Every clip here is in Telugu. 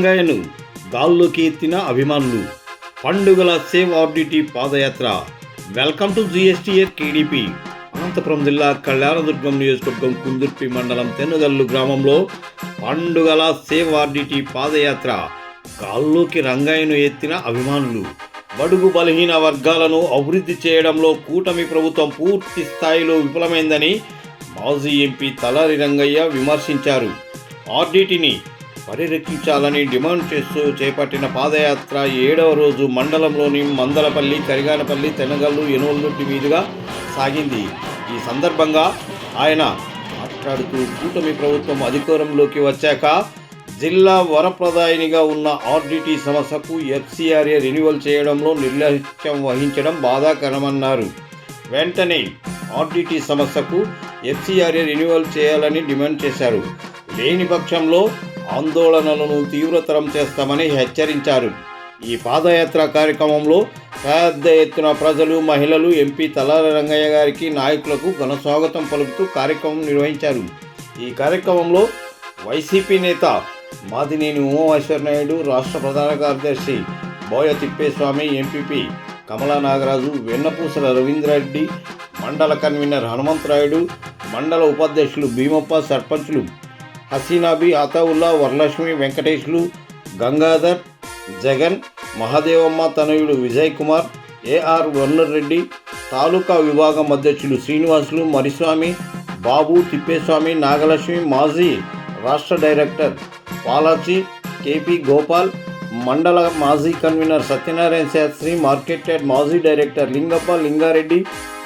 రంగయ్యను గాల్లోకి ఎత్తిన అభిమానులు. పండుగల save RDT padayatra. Welcome to GSTR KDP Anantapur జిల్లా కళ్యాణదుర్గం నియోజకవర్గం కుందుర్పి మండలం తెనుగల్లు గ్రామంలో పండుగల సేవ్ ఆర్డిటీ పాదయాత్ర. గాల్లోకి రంగయ్యను ఎత్తిన అభిమానులు. బడుగు బలహీన వర్గాలను అభివృద్ధి చేయడంలో కూటమి ప్రభుత్వం పూర్తి స్థాయిలో విఫలమైందని మాజీ ఎంపీ తలారి రంగయ్య విమర్శించారు. ఆర్డిటిని పరిరక్షించాలని డిమాండ్ చేస్తూ చేపట్టిన పాదయాత్ర ఏడవ రోజు మండలంలోని మందలపల్లి కరిగానపల్లి తెనగల్లు ఎనుగొల్లుటి మీదుగా సాగింది. ఈ సందర్భంగా ఆయన మాట్లాడుతూ కూటమి ప్రభుత్వం అధికారంలోకి వచ్చాక జిల్లా వరప్రదాయినిగా ఉన్న ఆర్డిటీ సమస్యకు ఎఫ్సిఆర్ఏ రెన్యువల్ చేయడంలో నిర్లక్ష్యం వహించడం బాధాకరమన్నారు. వెంటనే ఆర్డిటీ సమస్యకు ఎఫ్సిఆర్ఏ రెన్యువల్ చేయాలని డిమాండ్ చేశారు. లేని పక్షంలో ఆందోళనలను తీవ్రతరం చేస్తామని హెచ్చరించారు. ఈ పాదయాత్ర కార్యక్రమంలో పెద్ద ఎత్తున ప్రజలు మహిళలు ఎంపీ తలాల రంగయ్య గారికి నాయకులకు ఘన స్వాగతం పలుకుతూ కార్యక్రమం నిర్వహించారు. ఈ కార్యక్రమంలో వైసీపీ నేత మాదినేని ఉమామేశ్వర నాయుడు రాష్ట్ర ప్రధాన కార్యదర్శి బోయ తిప్పేస్వామి ఎంపీపీ కమలా నాగరాజు వెన్నపూసల రవీంద్రారెడ్డి మండల కన్వీనర్ హనుమంతరాయుడు మండల ఉపాధ్యక్షులు భీమప్ప సర్పంచులు హసీనాబి అతావుల్లా వరలక్ష్మి వెంకటేష్లు గంగాధర్ జగన్ మహాదేవమ్మ తనయుడు విజయ్ కుమార్ ఏఆర్ రెడ్డి తాలూకా విభాగం అధ్యక్షులు శ్రీనివాసులు మరిస్వామి బాబు తిప్పేస్వామి నాగలక్ష్మి మాజీ రాష్ట్ర డైరెక్టర్ పాలాచి కేపీ గోపాల్ మండల మాజీ convenor Satyanarayana Shastri market yard మాజీ డైరెక్టర్ లింగప్ప లింగారెడ్డి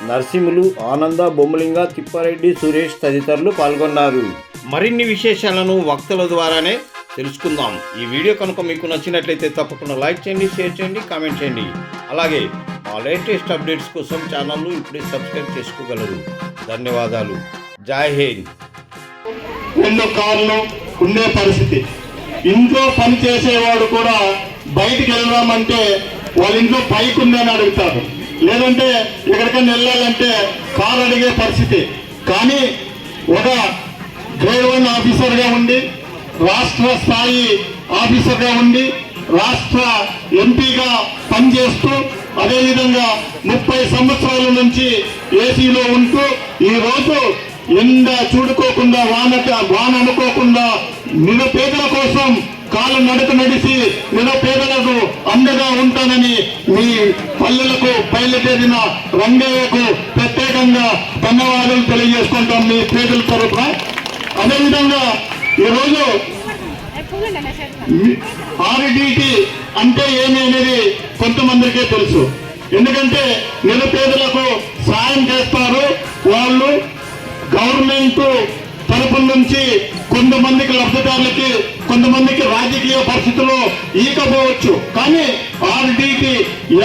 నరసింహులు ఆనంద బొమ్మలింగ తిప్పారెడ్డి సురేష్ తదితరులు పాల్గొన్నారు. మరిన్ని విశేషాలను వక్తల ద్వారానే తెలుసుకుందాం. ఈ వీడియో కనుక మీకు నచ్చినట్లయితే తప్పకుండా లైక్ చేయండి షేర్ చేయండి కామెంట్ చేయండి. అలాగే మా లేటెస్ట్ అప్డేట్స్ కోసం ఛానల్ను ఇప్పుడే సబ్స్క్రైబ్ చేసుకోగలరు. ధన్యవాదాలు. జై హింద్. రెండు కార్లు ఉండే పరిస్థితి. ఇంట్లో పని చేసేవాడు కూడా బయటికి వెళ్దామంటే వాళ్ళ ఇంట్లో బైక్ ఉందని అడుగుతారు. లేదంటే ఎక్కడికైనా వెళ్ళాలంటే కారు అడిగే పరిస్థితి. కానీ ఒక గ్రేడ్ వన్ ఆఫీసర్గా ఉండి రాష్ట్ర స్థాయి ఆఫీసర్గా ఉండి రాష్ట్ర ఎంపీగా పనిచేస్తూ అదేవిధంగా ముప్పై సంవత్సరాల నుంచి ఏసీలో ఉంటూ ఈ రోజు ఎండ చూడుకోకుండా వాన వాన అనుకోకుండా నిరుపేదల కోసం కాలు నడక నడిచి నిరుపేదలకు అండగా ఉంటానని మీ పల్లెలకు బయలుదేరిన రంగయ్యకు ప్రత్యేకంగా ధన్యవాదాలు తెలియజేసుకుంటాం మీ పేదల తరఫున అదేవిధంగా ఈరోజు ఆర్డిటి అంటే ఏమి అనేది కొంతమందికే తెలుసు. ఎందుకంటే నిరుపేదలకు సాయం చేస్తారు. వాళ్ళు గవర్నమెంట్ తరపు నుంచి కొంతమందికి లబ్ధిదారులకి కొంతమందికి రాజకీయ పరిస్థితుల్లో ఈకపోవచ్చు. కానీ ఆర్డీకి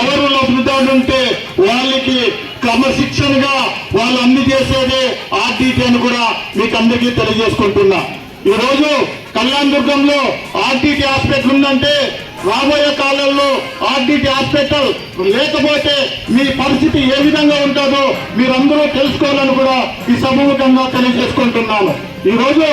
ఎవరు లబ్ధిదారులు ఉంటే వాళ్ళకి క్రమశిక్షణగా వాళ్ళు అందజేసేదే ఆర్టీటీ అని కూడా మీకు అందరికీ తెలియజేసుకుంటున్నా. ఈ రోజు కళ్యాణ్ దుర్గంలో ఆర్టీటీ హాస్పిటల్ ఉందంటే రాబోయే కాలంలో ఆర్టీటీ హాస్పిటల్ లేకపోతే మీ పరిస్థితి ఏ విధంగా ఉంటుందో మీరందరూ తెలుసుకోవాలని కూడా ఈ సమూహంగా తెలియజేసుకుంటున్నాను. ఈరోజు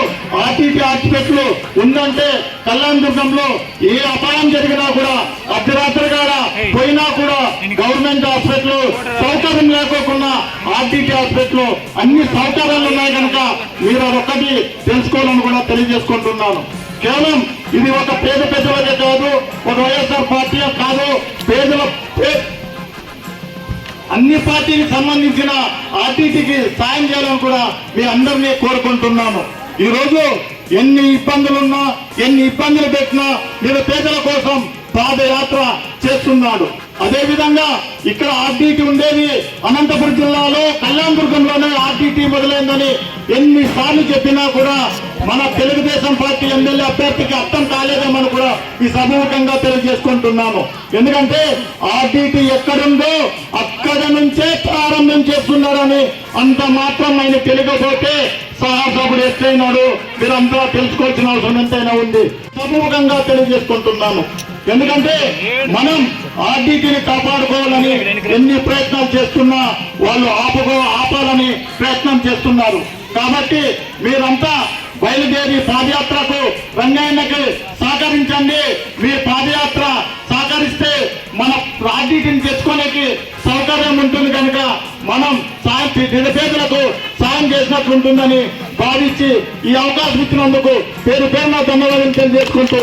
ఆర్టీటీ హాస్పిటల్ ఉందంటే కళ్యాణ్ దుర్గంలో ఏ అపాయం జరిగినా కూడా అర్ధరాత్రి కాడ పోయినా కూడా గవర్నమెంట్ హాస్పిటల్ సౌకర్యం లేకోకుండా ఆర్టీటీ హాస్పిటల్ అన్ని సౌకర్యాలు ఉన్నాయి కనుక మీరు అదొక్కటి తెలుసుకోవాలని కూడా తెలియజేసుకుంటున్నాను. కేవలం ఇది ఒక పేద పెద్దలకే కాదు ఒక వైఎస్ఆర్ పార్టీ కాదు పేదల అన్ని పార్టీకి సంబంధించిన ఆర్టీసీకి సాయం చేయాలని కూడా మీ అందరినీ కోరుకుంటున్నాను. ఈరోజు ఎన్ని ఇబ్బందులున్నా ఎన్ని ఇబ్బందులు పెట్టినా మీరు పేదల కోసం పాదయాత్ర చేస్తున్నాడు. అదే విధంగా ఇక్కడ ఆర్టీటీ ఉండేది అనంతపురం జిల్లాలో కళ్యాణదుర్గంలోనే ఆర్టీటీ మొదలైందని ఎన్నిసార్లు చెప్పినా కూడా మన తెలుగుదేశం పార్టీ ఎమ్మెల్యే అభ్యర్థికి అర్థం కాలేదేమని కూడా ఈ సమూహంగా తెలియజేసుకుంటున్నాము. ఎందుకంటే ఆర్టీటీ ఎక్కడుందో అక్కడ నుంచే ప్రారంభం చేస్తున్నారని అంత మాత్రం ఆయన తెలియకపోతే సహాసభుడు ఎట్లయినాడు? మీరంతా తెలుసుకోవాల్సిన అవసరం ఎంతైనా ఉంది. సమూహంగా తెలియజేసుకుంటున్నాను ఎందుకంటే మనం ఆర్టీటీని కాపాడుకోవాలని ఎన్ని ప్రయత్నాలు చేస్తున్నా వాళ్ళు ఆపుకో ఆపాలని ప్రయత్నం చేస్తున్నారు. కాబట్టి మీరంతా బయలుదేరి పాదయాత్రకు రంగయ్యకి సహకరించండి. మీ పాదయాత్ర సహకరిస్తే మన ఆర్డీటీని తెచ్చుకోలేకి సౌకర్యం ఉంటుంది కనుక మనం సాయం నిరుపేదలకు సాయం చేసినట్లు ఉంటుందని భావించి ఈ అవకాశం ఇచ్చినందుకు పేరు పేరున ధన్యవాదాలు తెలియజేసుకుంటూ